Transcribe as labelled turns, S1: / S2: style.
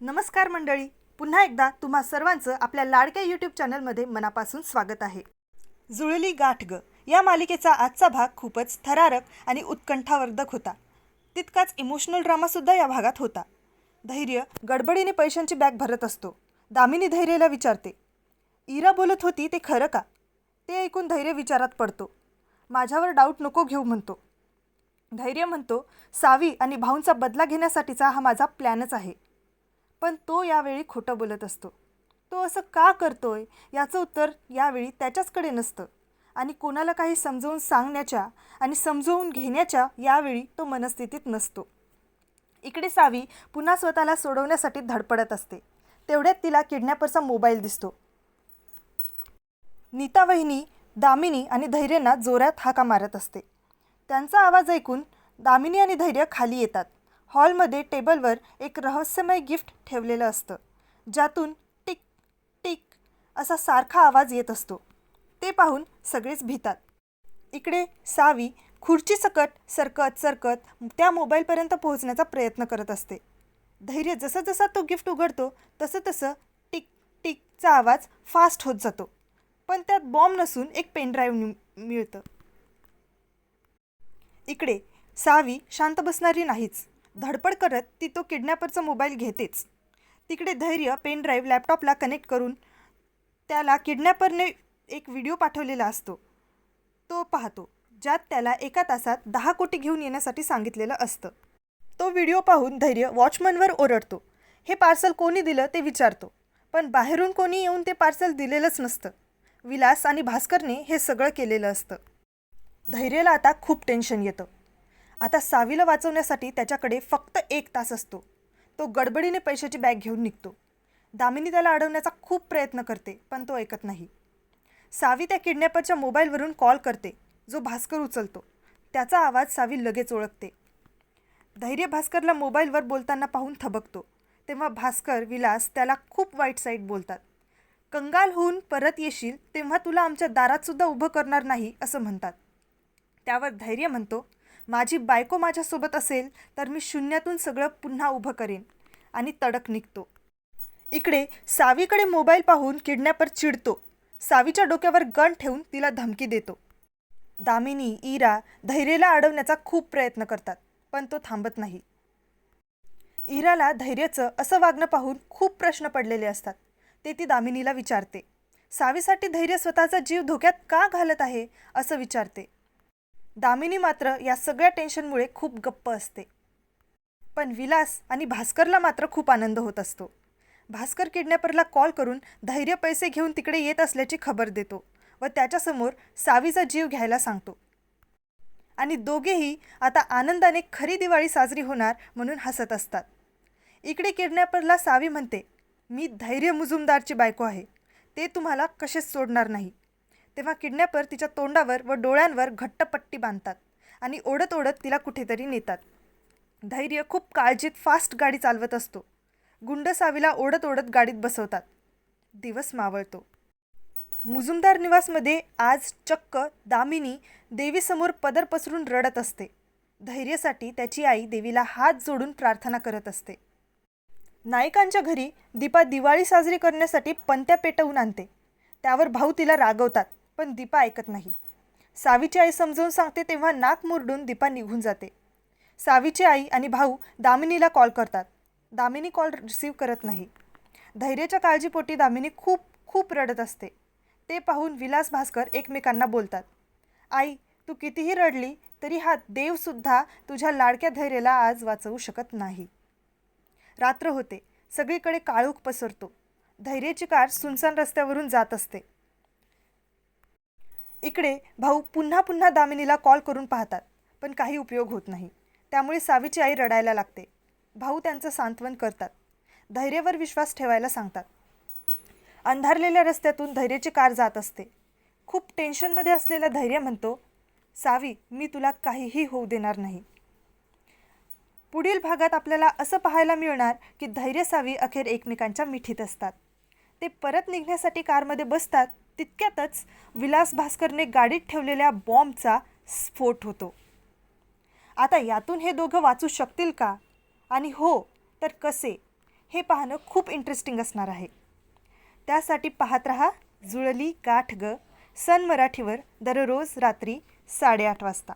S1: नमस्कार मंडळी. पुन्हा एकदा तुम्हा सर्वांचं आपल्या लाडक्या यूट्यूब चॅनलमध्ये मनापासून स्वागत आहे. जुळली गाठ ग. या मालिकेचा आजचा भाग खूपच थरारक आणि उत्कंठावर्धक होता. तितकाच इमोशनल ड्रामासुद्धा या भागात होता. धैर्य गडबडीने पैशांची बॅग भरत असतो. दामिनी धैर्यला विचारते इरा बोलत होती ते खरं का? ते ऐकून धैर्य विचारात पडतो. माझ्यावर डाऊट नको घेऊ म्हणतो. धैर्य म्हणतो सावी आणि भाऊंचा बदला घेण्यासाठीचा हा माझा प्लॅनच आहे. पण तो यावेळी खोटं बोलत असतो. तो असं का करतोय? याचं उत्तर यावेळी त्याच्याचकडे नसतं. आणि कोणाला काही समजवून सांगण्याच्या आणि समजवून घेण्याच्या यावेळी तो मनस्थितीत नसतो. इकडे सावी पुन्हा स्वतःला सोडवण्यासाठी धडपडत असते. तेवढ्यात तिला किडनॅपरचा मोबाईल दिसतो. नीता वहिनी दामिनी आणि धैर्यांना जोरात हाका मारत असते. त्यांचा आवाज ऐकून दामिनी आणि धैर्य खाली येतात. हॉलमध्ये टेबलवर एक रहस्यमय गिफ्ट ठेवलेलं असतं ज्यातून टिक टिक असा सारखा आवाज येत असतो. ते पाहून सगळेच भीतात. इकडे सावी खुर्ची सकट सरकत सरकत त्या मोबाईलपर्यंत पोहोचण्याचा प्रयत्न करत असते. धैर्य जसं जसा तो गिफ्ट उघडतो तसं तसं टिक टिकचा आवाज फास्ट होत जातो. पण त्यात बॉम्ब नसून एक पेनड्राईव्ह मिळतं. इकडे सावी शांत बसणारी नाहीच. धडपड करत ती तो किडनॅपरचा मोबाईल घेतेच. तिकडे धैर्य पेनड्राईव्ह लॅपटॉपला कनेक्ट करून त्याला किडनॅपरने एक व्हिडिओ पाठवलेला असतो. तो पाहतो ज्यात त्याला एका तासात दहा कोटी घेऊन येण्यासाठी सांगितलेलं असतं. तो व्हिडिओ पाहून धैर्य वॉचमनवर ओरडतो. हे पार्सल कोणी दिलं ते विचारतो पण बाहेरून कोणी येऊन ते पार्सल दिलेलंच नसतं. विलास आणि भास्करने हे सगळं केलेलं असतं. धैर्याला आता खूप टेन्शन येतं. आता सावीला वाचवण्यासाठी त्याच्याकडे फक्त एक तास असतो. तो गडबडीने पैशाची बॅग घेऊन निघतो. दामिनी त्याला अडवण्याचा खूप प्रयत्न करते पण तो ऐकत नाही. सावी त्या किडनॅपरच्या मोबाईलवरून कॉल करते जो भास्कर उचलतो. त्याचा आवाज सावी लगेच ओळखते. धैर्य भास्करला मोबाईलवर बोलताना पाहून थबकतो. तेव्हा भास्कर विलास त्याला खूप वाईट साईट बोलतात. कंगाल होऊन परत येशील तेव्हा तुला आमच्या दारातसुद्धा उभं करणार नाही असं म्हणतात. त्यावर धैर्य म्हणतो माझी बायको माझ्यासोबत असेल तर मी शून्यातून सगळं पुन्हा उभं करेन आणि तडक निघतो. इकडे सावीकडे मोबाईल पाहून किडनॅपर चिडतो. सावीच्या डोक्यावर गण ठेवून तिला धमकी देतो. दामिनी इरा धैर्यला अडवण्याचा खूप प्रयत्न करतात पण तो थांबत नाही. इराला धैर्याचं असं वागणं पाहून खूप प्रश्न पडलेले असतात. ते ती दामिनीला विचारते. सावीसाठी धैर्य स्वतःचा जीव धोक्यात का घालत आहे असं विचारते. दामिनी मात्र या सगळ्या टेन्शनमुळे खूप गप्प असते. पण विलास आणि भास्करला मात्र खूप आनंद होत असतो. भास्कर किडनॅपरला कॉल करून धैर्य पैसे घेऊन तिकडे येत असल्याची खबर देतो व त्याच्यासमोर सावीचा जीव घ्यायला सांगतो. आणि दोघेही आता आनंदाने खरी दिवाळी साजरी होणार म्हणून हसत असतात. इकडे किडनॅपरला सावी म्हणते मी धैर्य मुजुमदारची बायको आहे. ते तुम्हाला कसेच सोडणार नाही. तेव्हा किडनॅपर तिच्या तोंडावर व डोळ्यांवर घट्ट पट्टी बांधतात आणि ओढत ओढत तिला कुठेतरी नेतात. धैर्य खूप काळजीत फास्ट गाडी चालवत असतो. गुंड सावीला ओढत ओढत गाडीत बसवतात. दिवस मावळतो. मुजुमदार निवासमध्ये आज चक्क दामिनी देवीसमोर पदर पसरून रडत असते. धैर्यासाठी त्याची आई देवीला हात जोडून प्रार्थना करत असते. नायकांच्या घरी दीपा दिवाळी साजरी करण्यासाठी पंत्या पेटवून आणते. त्यावर भाऊ तिला रागवतात. पण दीपा ऐकत नाही. सावीची आई समजावून सांगते तेव्हा नाक मुरडून दीपा निघून जाते. सावीची आई आणि भाऊ दामिनीला कॉल करतात. दामिनी कॉल रिसीव्ह करत नाही. धैर्याच्या काळजीपोटी दामिनी खूप खूप रडत असते. ते पाहून विलास भास्कर एकमेकांना बोलतात. आई तू कितीही रडली तरी हा देवसुद्धा तुझ्या लाडक्या धैर्याला आज वाचवू शकत नाही. रात्र होते. सगळीकडे काळूख पसरतो. धैर्याची कार सुनसान रस्त्यावरून जात असते. इकडे भाऊ पुन्हा पुन्हा दामिनीला कॉल करून पाहतात पण काही उपयोग होत नाही. त्यामुळे सावीची आई रडायला लागते. भाऊ त्यांचं सांत्वन करतात. धैर्यवर विश्वास ठेवायला सांगतात. अंधारलेल्या रस्त्यातून धैर्याची कार जात असते. खूप टेन्शनमध्ये असलेला धैर्य म्हणतो सावी मी तुला काहीही होऊ देणार नाही. पुढील भागात आपल्याला असं पाहायला मिळणार की धैर्य सावी अखेर एकमेकांच्या मिठीत असतात. ते परत निघण्यासाठी कारमध्ये बसतात तितक्यातच विलास भास्करने गाडीत ठेवलेल्या बॉम्बचा स्फोट होतो. आता यातून हे दोघं वाचू शकतील का? आणि हो तर कसे? हे पाहणं खूप इंटरेस्टिंग असणार आहे. त्यासाठी पाहत रहा जुळली गाठ ग. सन मराठीवर दररोज रात्री साडेआठ वाजता.